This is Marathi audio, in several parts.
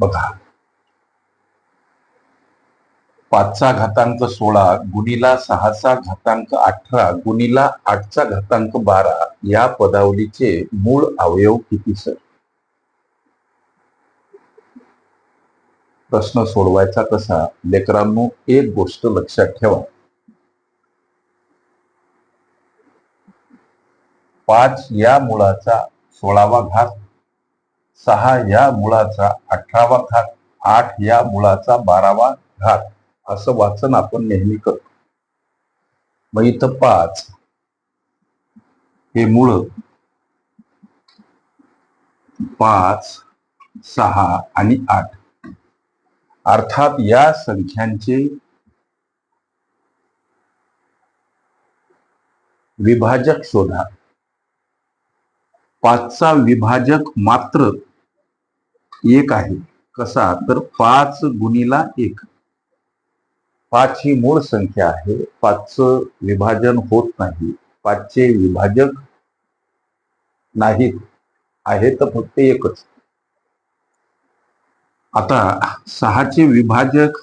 बघा. पाचचा घातांक सोळा गुणीला सहाचा घातांक अठरा गुणीला आठचा घातांक बारा या पदावलीचे मूळ अवयव किती सर? प्रश्न सोडवायचा कसा लेकरांनो एक गोष्ट लक्षात ठेवा. पाच या मुळाचा सोळावा घात सहा या मुळाचा अठरावा घात आठ या मुळाचा बारावा घात असं वाचन आपण नेहमी करतो. मग इथं पाच. हे मूळ. पाच सहा आणि आठ. अर्थात या संख्यांचे विभाजक शोधा. पाचचा विभाजक मात्र एक आहे. कसा? तर पाच गुणीला एक. पाच ही मूळ संख्या आहे. पाचचं विभाजन होत नाही. पाचचे विभाजक नाहीत आहे तर फक्त एकच. आता सहाचे विभाजक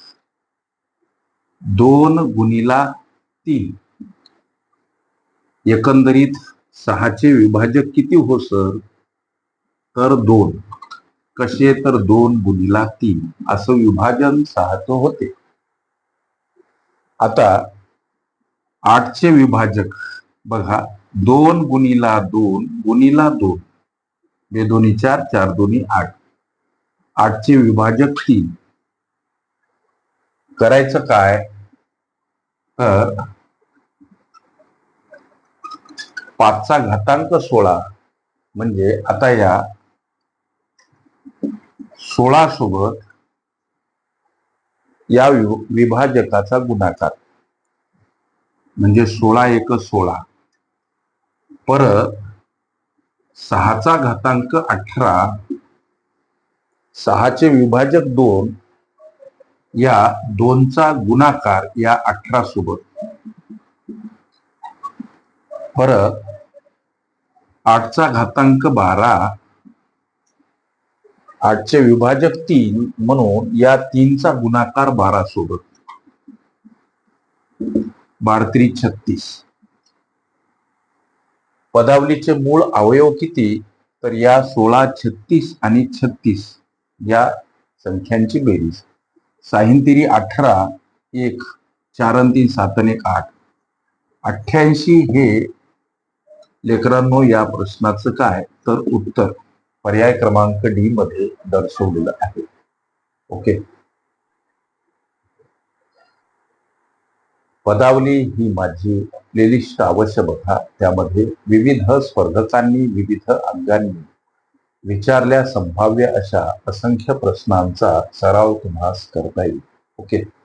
दोन गुणीला तीन. एकंदरीत सहाचे विभाजक किती हो सर तर दोन. कसे? तर दोन गुणीला तीन. असं विभाजन सहाचं होते. आता आठचे विभाजक. बघा दोन गुणीला दोन गुणिला दोन. बे दोन्ही चार चार दोन्ही आठ. आठचे विभाजक तीन. करायचं काय? तर पाचचा घातांक सोळा. म्हणजे आता या सोळा सोबत या विभाजकाचा गुणाकार. म्हणजे सोळा एक सोळा. परत सहाचा घातांक अठरा सहाचे विभाजक दोन या दोनचा गुणाकार या अठरा सोबत. परत आठचा घातांक बारा आठचे विभाजक तीन म्हणून या तीनचा गुणाकार बारा सोबत. बारत्री छत्तीस. पदावलीचे मूळ अवयव किती? तर या सोळा छत्तीस आणि छत्तीस या संख्यांची बेरीज. साहिंतिरी अठरा एक चार तीन सातन एक आठ. अठ्ठ्याऐंशी हे लेकरांनो या प्रश्नाचं काय? तर उत्तर पर्याय क्रमांक डी मध्ये दर्शवलेलं आहे. ओके. पदावली ही माझी प्लेलिस्ट अवश्य बघा. त्यामध्ये विविध स्पर्धकांनी विविध अंगांनी विचारल्या संभाव्य अशा असंख्य प्रश्नांचा सराव तुम्हाला करता येईल. ओके.